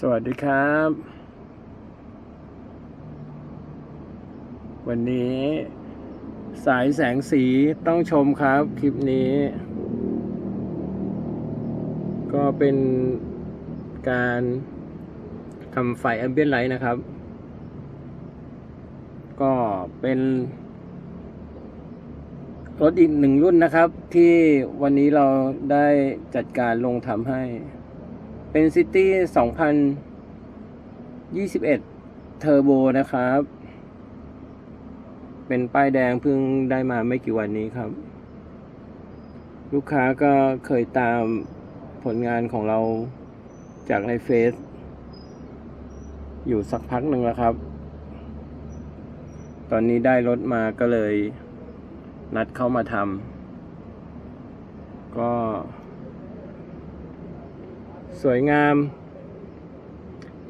สวัสดีครับ วันนี้สายแสงสีต้องชมครับ คลิปนี้ ก็เป็นการทำไฟแอมเบียนไลท์นะครับ ก็เป็นรถอีกหนึ่งรุ่นนะครับ ที่วันนี้เราได้จัดการลงทำให้ เป็นซิตี้2021 เทอร์โบนะครับ เป็นป้ายแดงเพิ่งได้มาไม่กี่วันนี้ครับ ลูกค้าก็เคยตามผลงานของเราจากในเฟซอยู่สักพักหนึ่งแล้วครับ ตอนนี้ได้รถมาก็เลยนัดเข้ามาทำก็ สวยงาม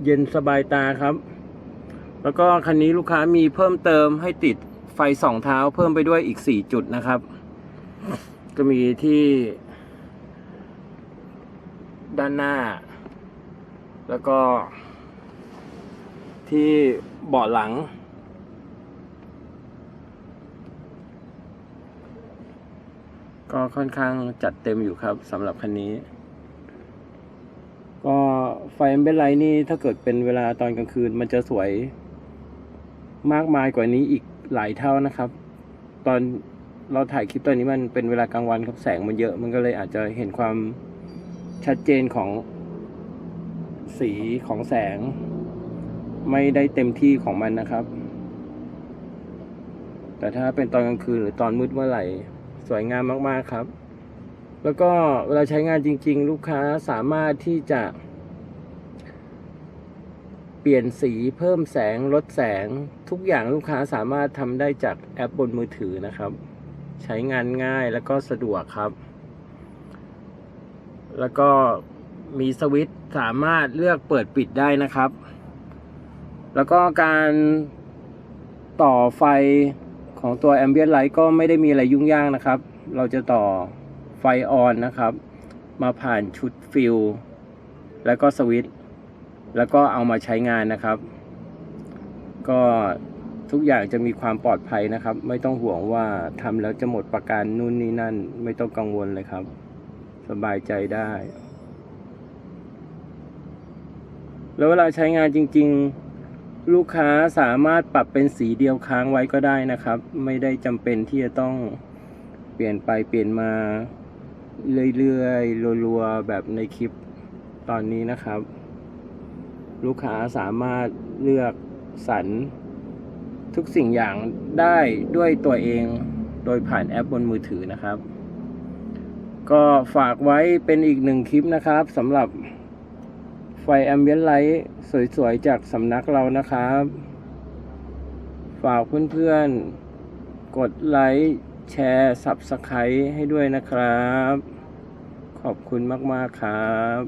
เย็นสบายตาครับ แล้วก็คันนี้ลูกค้ามีเพิ่มเติมให้ติดไฟสองเท้าเพิ่มไปด้วยอีกสี่จุดนะครับ ก็มีที่ ด้านหน้า แล้วก็ ที่เบาะหลังก็ค่อนข้างจัดเต็มอยู่ครับสำหรับคันนี้ ไฟแอมเบนไลท์นี่ถ้าเกิดเป็นเวลาตอนกลางคืน มันจะสวยมากมายกว่านี้อีกหลายเท่านะครับ ตอนเราถ่ายคลิปตอนนี้มันเป็นเวลากลางวันครับแสงมันเยอะ มันก็เลยอาจจะเห็นความชัดเจนของสีของแสง ไม่ได้เต็มที่ของมันนะครับ แต่ถ้าเป็นตอนกลางคืนหรือตอนมืดเมื่อไหร่ สวยงามมากๆครับ แล้วก็เวลาใช้งานจริง ๆ ลูกค้าสามารถที่จะ ปลี่ยนสีเพิ่มแสงลดแสงทุกอย่างลูกค้าสามารถทำได้จากแอปบนมือถือนะครับ ใช้งานง่ายแล้วก็สะดวกครับ แล้วก็มีสวิตช์สามารถเลือกเปิดปิดได้นะครับ แล้วก็การต่อไฟของตัว Ambient Light ก็ไม่ได้มีอะไรยุ่งยากนะครับ เราจะต่อไฟออนนะครับ มาผ่านชุดฟิลแล้วก็สวิตช์ แล้วก็เอามาใช้งานนะครับ ก็ทุกอย่างจะมีความปลอดภัยนะครับ ไม่ต้องห่วงว่าทำแล้วจะหมดประกันนู่นนี่นั่น ไม่ต้องกังวลเลยครับ สบายใจได้ แล้วเวลาใช้งานจริง ๆ ลูกค้าสามารถปรับเป็นสีเดียวค้างไว้ก็ได้นะครับ ไม่ได้จำเป็นที่จะต้องเปลี่ยนไปเปลี่ยนมาเรื่อยๆรัวๆแบบในคลิปตอนนี้นะครับ ลูกค้าสามารถเลือกสรรทุกสิ่งอย่างได้ด้วยตัวเองโดยผ่านแอปบนมือถือนะครับ ก็ฝากไว้เป็นอีกหนึ่งคลิปนะครับสำหรับไฟแอมเบียนไลท์สวยๆ จากสำนักเรานะครับ ฝากเพื่อนๆ กดไลค์แชร์ Subscribe ให้ด้วยนะครับ ขอบคุณมากๆครับ